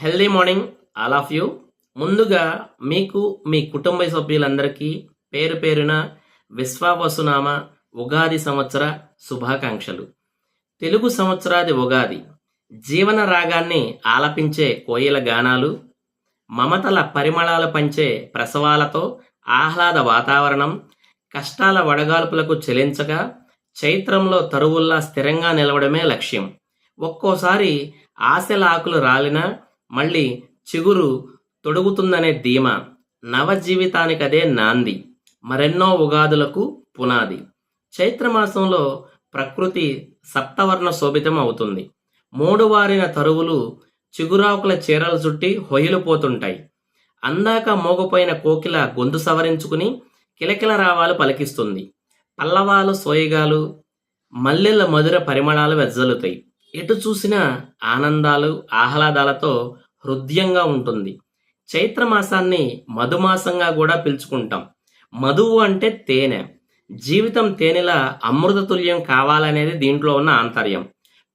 Healthy morning all of you ముందుగా మీకు మీ కుటుంబ సభ్యులందరికీ పేరు పేరున విశ్వావసునామ ఉగాది సంవత్సర శుభాకాంక్షలు. తెలుగు సంవత్సరాది ఉగాది జీవన రాగాన్ని ఆలపించే కోయిల గానాలు మమతల పరిమళాలు పంచే ప్రసవాలతో ఆహ్లాద వాతావరణం కష్టాల వడగాల్పులకు చెలించగా చైత్రంలో తరువుల్లా స్థిరంగా నిలవడమే లక్ష్యం. ఒక్కోసారి ఆశల ఆకులు రాలినా మళ్ళీ చిగురు తొడుగుతుందనే ధీమా నవజీవితానికదే నాంది. మరెన్నో ఉగాదులకు పునాది. చైత్రమాసంలో ప్రకృతి సప్తవర్ణ శోభితం అవుతుంది. మూడువారిన తరువులు చిగురాకుల చీరలు చుట్టి హొయిలుపోతుంటాయి అందాక మోగపోయిన కోకిల గొంతు సవరించుకుని కిలకిల రావాలు పలికిస్తుంది. పల్లవాలు సోయగాలు మల్లెల మధుర పరిమళాలు వెజ్జలుతాయి. ఎటు చూసినా ఆనందాలు ఆహ్లాదాలతో హృదయంగా ఉంటుంది. చైత్రమాసాన్ని మధుమాసంగా కూడా పిలుచుకుంటాం. మధువు అంటే తేనె. జీవితం తేనెలా అమృతతుల్యం కావాలనేది దీంట్లో ఉన్న ఆంతర్యం.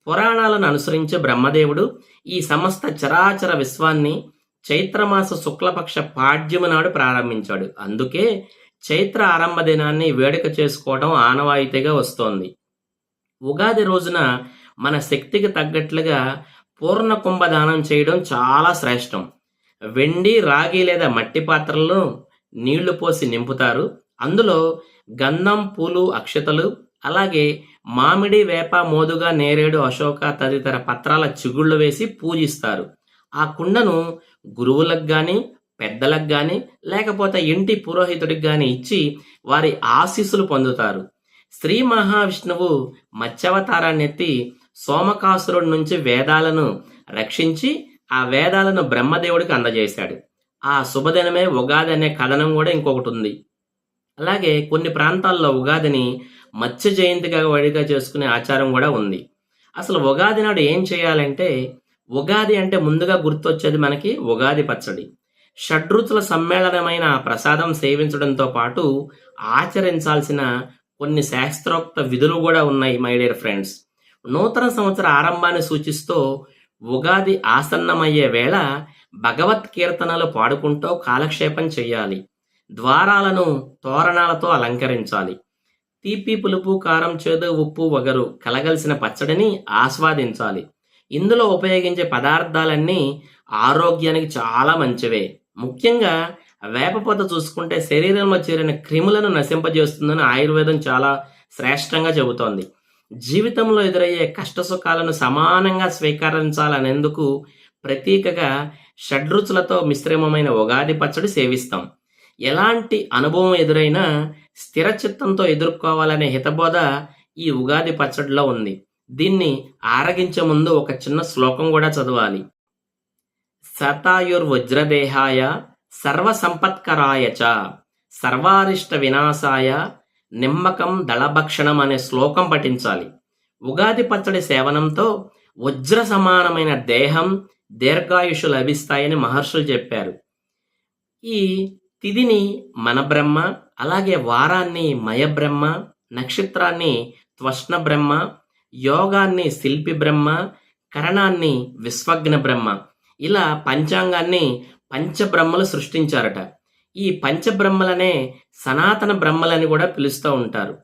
పురాణాలను అనుసరించే బ్రహ్మదేవుడు ఈ సమస్త చరాచర విశ్వాన్ని చైత్రమాస శుక్లపక్ష పాడ్యము నాడు ప్రారంభించాడు. అందుకే చైత్ర ఆరంభ దినాన్ని వేడుక చేసుకోవడం ఆనవాయితీగా వస్తోంది. ఉగాది రోజున మన శక్తికి తగ్గట్లుగా పూర్ణ కుంభదానం చేయడం చాలా శ్రేష్టం. వెండి రాగి లేదా మట్టి పాత్రలను నీళ్ళు పోసి నింపుతారు. అందులో గంధం పూలు అక్షతలు అలాగే మామిడి వేప మోదుగా నేరేడు అశోక తదితర పత్రాల చిగుళ్ళు వేసి పూజిస్తారు. ఆ కుండను గురువులకు కానీ పెద్దలకు కానీ లేకపోతే ఇంటి పురోహితుడికి కానీ ఇచ్చి వారి ఆశీస్సులు పొందుతారు. శ్రీ మహావిష్ణువు మత్స్యవతారాన్ని ఎత్తి సోమకాసురుడి నుంచి వేదాలను రక్షించి ఆ వేదాలను బ్రహ్మదేవుడికి అందజేశాడు. ఆ శుభదినమే ఉగాది అనే కథనం కూడా ఇంకొకటి ఉంది. అలాగే కొన్ని ప్రాంతాల్లో ఉగాదిని మత్స్య జయంతిగా వడిగా చేసుకునే ఆచారం కూడా ఉంది. అసలు ఉగాది నాడు ఏం చేయాలంటే ఉగాది అంటే ముందుగా గుర్తొచ్చేది మనకి ఉగాది పచ్చడి. షడ్రుచుల సమ్మేళనమైన ప్రసాదం సేవించడంతో పాటు ఆచరించాల్సిన కొన్ని శాస్త్రోక్త విధులు కూడా ఉన్నాయి మై డియర్ ఫ్రెండ్స్. నూతన సంవత్సర ఆరంభాన్ని సూచిస్తూ ఉగాది ఆసన్నమయ్యే వేళ భగవత్ కీర్తనలు పాడుకుంటూ కాలక్షేపం చేయాలి ద్వారాలను తోరణాలతో అలంకరించాలి. తీపి పులుపు కారం చేదు ఉప్పు వగరు కలగలిసిన పచ్చడిని ఆస్వాదించాలి. ఇందులో ఉపయోగించే పదార్థాలన్నీ ఆరోగ్యానికి చాలా మంచివే. ముఖ్యంగా వేపపొత చూసుకుంటే శరీరంలో చేరిన క్రిములను నశింపజేస్తుందని ఆయుర్వేదం చాలా శ్రేష్టంగా చెబుతోంది. జీవితంలో ఎదురయ్యే కష్ట సుఖాలను సమానంగా స్వీకరించాలనేందుకు ప్రతీకగా షడ్రుచులతో మిశ్రమమైన ఉగాది పచ్చడి సేవిస్తాం. ఎలాంటి అనుభవం ఎదురైనా స్థిర చిత్తంతో ఎదుర్కోవాలనే హితబోధ ఈ ఉగాది పచ్చడిలో ఉంది. దీన్ని ఆరగించే ముందు ఒక చిన్న శ్లోకం కూడా చదవాలి. సతాయుర్వజ్రదేహాయ సర్వసంపత్కరాయ చ సర్వారిష్ట వినాశాయ నిమ్మకం దళభక్షణం అనే శ్లోకం పఠించాలి. ఉగాది పచ్చడి సేవనంతో వజ్ర సమానమైన దేహం దీర్ఘాయుషు లభిస్తాయని మహర్షులు చెప్పారు. ఈ తిథిని మన బ్రహ్మ అలాగే వారాన్ని మయబ్రహ్మ నక్షత్రాన్ని త్వష్ణ బ్రహ్మ యోగాన్ని శిల్పి బ్రహ్మ కరణాన్ని విశ్వజ్ఞ బ్రహ్మ ఇలా పంచాంగాన్ని పంచబ్రహ్మలు సృష్టించారట. ఈ పంచబ్రహ్మలనే సనాతన బ్రహ్మలని కూడా పిలుస్తూ ఉంటారు.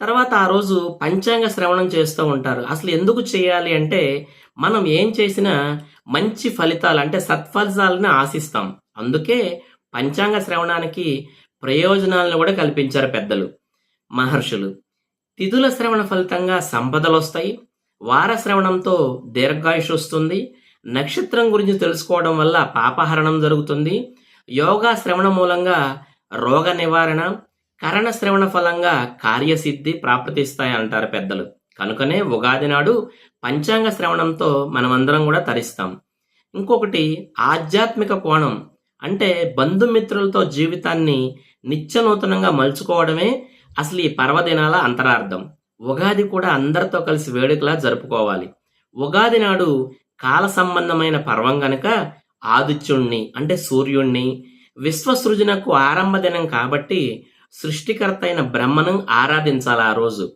తర్వాత ఆ రోజు పంచాంగ శ్రవణం చేస్తూ ఉంటారు. అసలు ఎందుకు చేయాలి అంటే మనం ఏం చేసినా మంచి ఫలితాలు అంటే సత్ఫలితాలని ఆశిస్తాం. అందుకే పంచాంగ శ్రవణానికి ప్రయోజనాలను కూడా కల్పించారు పెద్దలు మహర్షులు. తిథుల శ్రవణ ఫలితంగా సంపదలు వస్తాయి. వార శ్రవణంతో దీర్ఘాయుష్ వస్తుంది. నక్షత్రం గురించి తెలుసుకోవడం వల్ల పాపహరణం జరుగుతుంది. యోగా శ్రవణ మూలంగా రోగ నివారణ కరణ శ్రవణ ఫలంగా కార్యసిద్ధి ప్రాప్తిస్తాయి అంటారు పెద్దలు. కనుకనే ఉగాది నాడు పంచాంగ శ్రవణంతో మనమందరం కూడా తరిస్తాం. ఇంకొకటి ఆధ్యాత్మిక కోణం. అంటే బంధుమిత్రులతో జీవితాన్ని నిత్యనూతనంగా మలుచుకోవడమే అసలు ఈ పర్వదినాల అంతరార్థం. ఉగాది కూడా అందరితో కలిసి వేడుకలా జరుపుకోవాలి. ఉగాది నాడు కాల సంబంధమైన పర్వం గనక ఆదిత్యుణ్ణి అంటే సూర్యుణ్ణి. విశ్వసృజనకు ఆరంభ దినం కాబట్టి సృష్టికర్త అయిన బ్రహ్మను ఆరాధించాలి ఆ రోజు.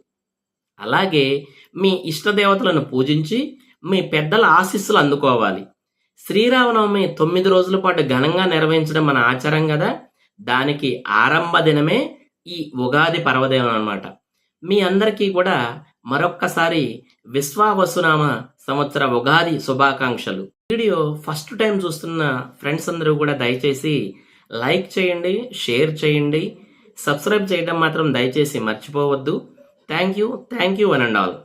అలాగే మీ ఇష్టదేవతలను పూజించి మీ పెద్దల ఆశీస్సులు అందుకోవాలి. శ్రీరామనవమి తొమ్మిది రోజుల పాటు ఘనంగా నిర్వహించడం మన ఆచారం కదా? దానికి ఆరంభ దినమే ఈ ఉగాది పర్వదినం అన్నమాట. మీ అందరికీ కూడా మరొక్కసారి విశ్వావసునామ సంవత్సర ఉగాది శుభాకాంక్షలు. వీడియో ఫస్ట్ టైం చూస్తున్న ఫ్రెండ్స్ అందరూ కూడా దయచేసి లైక్ చేయండి షేర్ చేయండి. సబ్స్క్రైబ్ చేయడం మాత్రం దయచేసి మర్చిపోవద్దు. Thank you thank you one and all.